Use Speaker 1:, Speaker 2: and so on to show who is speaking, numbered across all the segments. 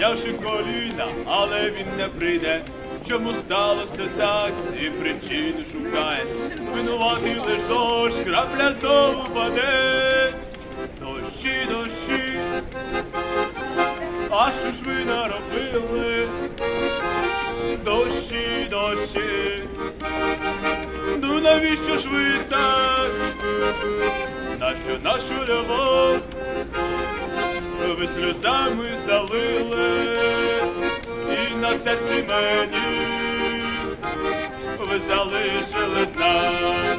Speaker 1: піднявши коліна, але він не прийде. Чому сталося так, і причини шукає. Винуватий дощ, крапля знову паде. Дощі, дощі, а що ж ви наробили? Дощі, дощі, ну навіщо ж ви так? Нащо нашу любов ви сльозами залили, і на серці мені ви залишили знак.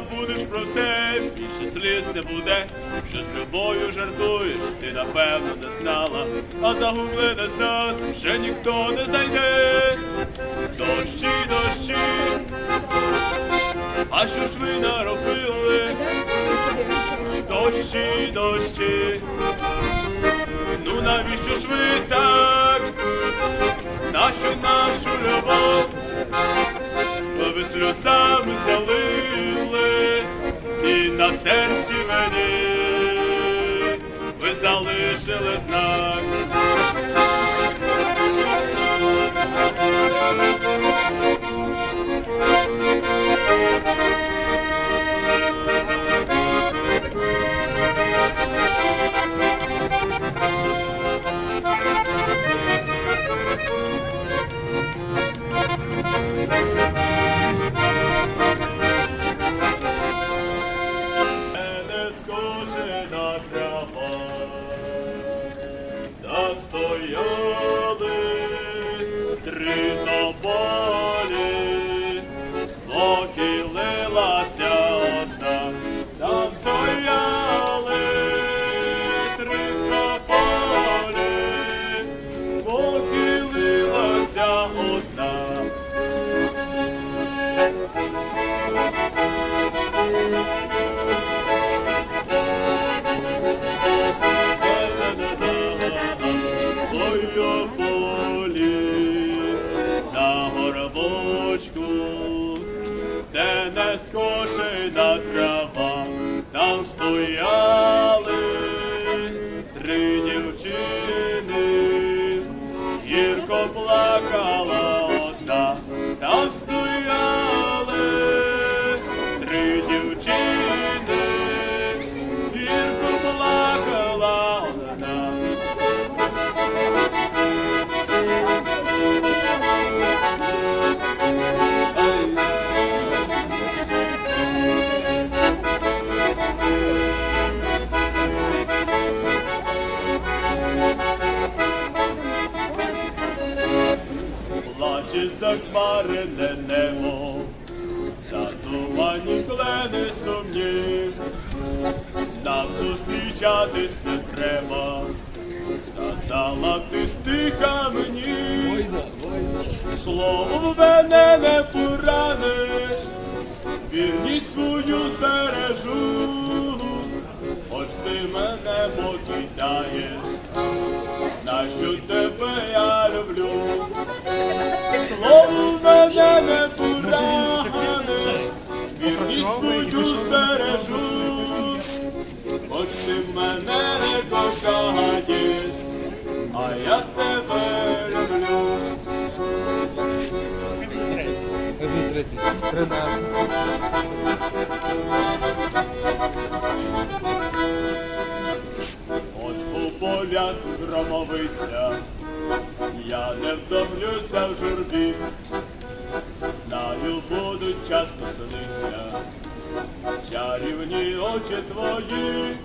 Speaker 1: Забудеш про все, більше сліз не буде. Що з любою жартуєш, ти напевно не знала, а загублене з нас вже ніхто не знайде. Дощі, дощі, а що ж ви наробили? Дощі, дощі, ну навіщо ж ви так? Залишили знак. Захмарене небо, затумані клени сумні, нам зустрічатись не треба, сказала ти стиха мені, словом мене не пораниш, вірність свою збережу, хоч ти мене покидаєш, свою збережу, хоч ти мене не кохаєш, а я тебе люблю.
Speaker 2: Хай буде третій.
Speaker 1: Хоч у полях громовиця, я не втомлюся в журбі, знаю, будуть часто сниться, чарівні очі твої,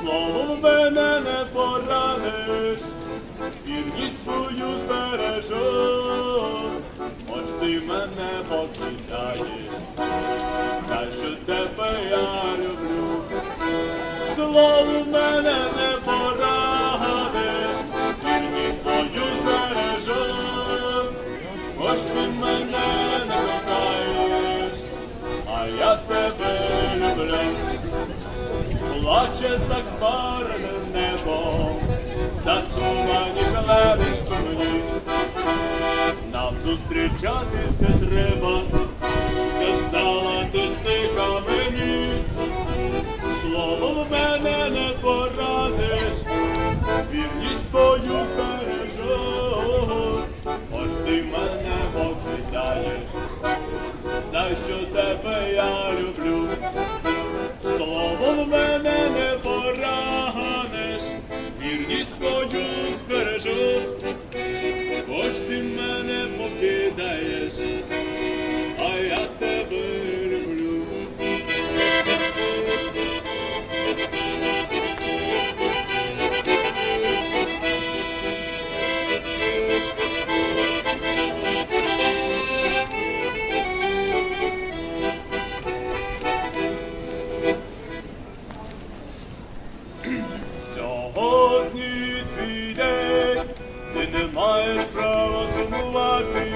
Speaker 1: словом мене не пораниш, вірність свою збережу, хоч ти мене покидаєш, знай, що тебе я люблю. Слово мене не порадиш, тебе люблю. Плаче захмарене небо, затумані жаледи сумні. Нам зустрічатись не треба, ти не маєш права сумувати.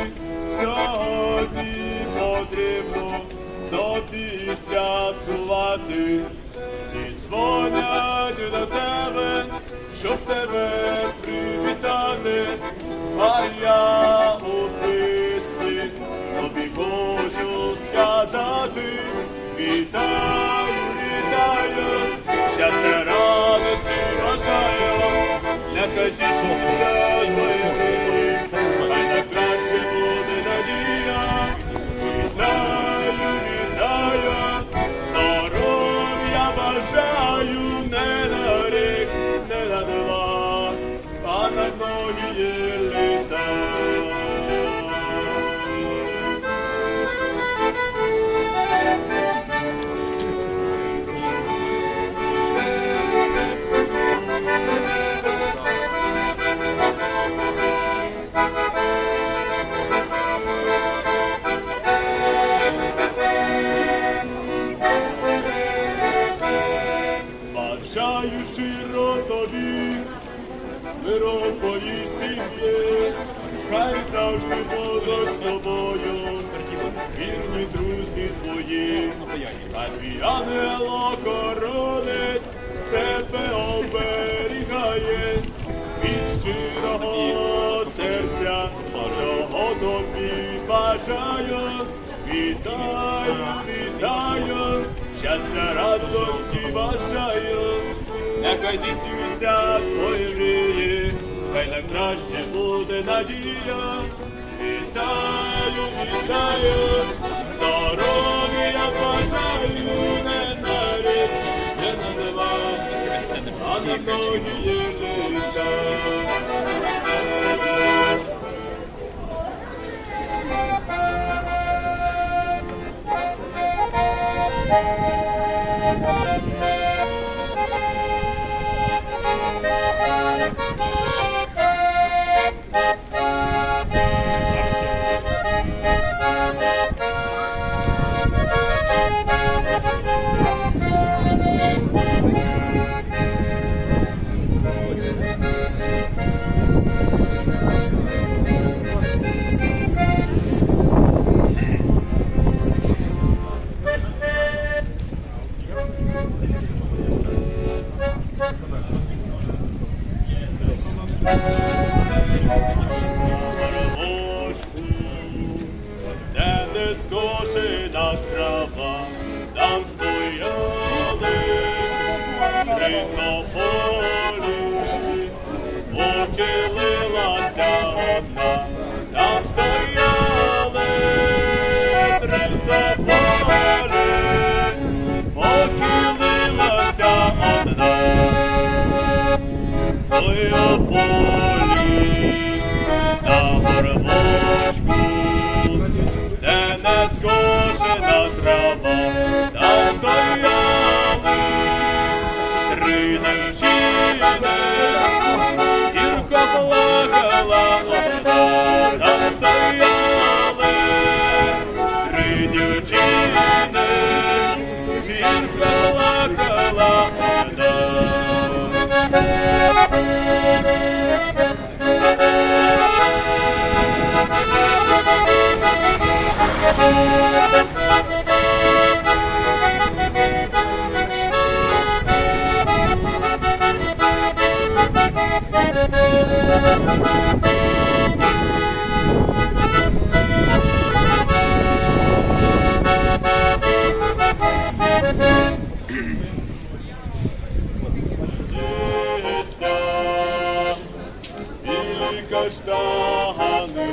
Speaker 1: Сьогодні потрібно тобі святкувати. Всі дзвонять до тебе, щоб тебе привітати. А я у пісні тобі хочу сказати. Вітаю, щиро тобі, миру в твоїй сім'ї, хай завжди будуть з тобою, вірні друзі свої, хай твій ангел-охоронець тебе оберігає. Від щирого серця, чого тобі бажаю, вітаю, вітаю, щастя, радості бажаю, нехай здійснюються твої мрії, хай нам краще буде надія. Вітаю, вітаю, здоров'я бажаю, не на рік, не на два, а на многії літа. Ой, о Штани.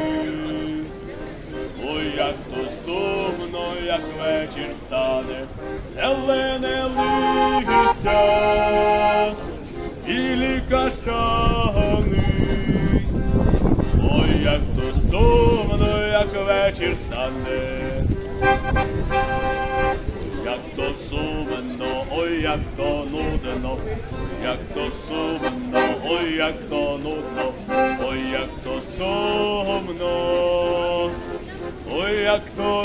Speaker 1: Ой, як то сумно, як вечір стане, зелене листя, білі каштани. Ой, як то сумно, як вечір стане. Як то сумно, ой, як то нудно, як то сумно, ой, як то нудно, ой, як то сумно, ой, як то